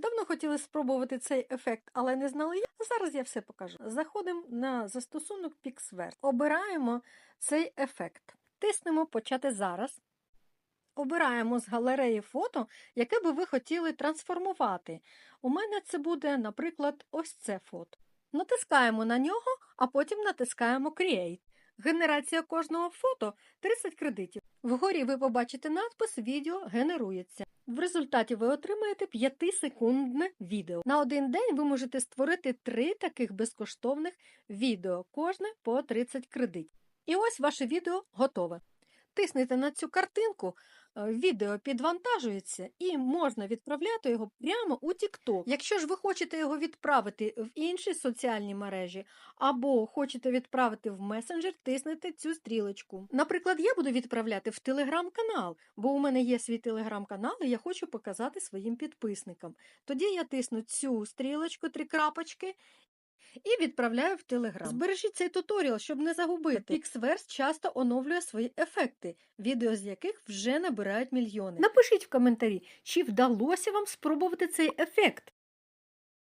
Давно хотіли спробувати цей ефект, але не знали як. Зараз я все покажу. Заходимо на застосунок Pixvert. Обираємо цей ефект. Тиснемо Почати зараз. Обираємо з галереї фото, яке би ви хотіли трансформувати. У мене це буде, наприклад, ось це фото. Натискаємо на нього, а потім натискаємо Create. Генерація кожного фото 30 кредитів. Вгорі ви побачите надпис Відео генерується. В результаті ви отримаєте 5-секундне відео. На один день ви можете створити три таких безкоштовних відео, кожне по 30 кредитів. І ось ваше відео готове. Тисните на цю картинку, відео підвантажується і можна відправляти його прямо у TikTok. Якщо ж ви хочете його відправити в інші соціальні мережі або хочете відправити в месенджер, тиснете цю стрілочку. Наприклад, я буду відправляти в телеграм-канал, бо у мене є свій телеграм-канал, і я хочу показати своїм підписникам. Тоді я тисну цю стрілочку, три крапочки. І відправляю в Телеграм. Збережіть цей туторіал, щоб не загубити. Піксверс часто оновлює свої ефекти, відео з яких вже набирають мільйони. Напишіть в коментарі, чи вдалося вам спробувати цей ефект.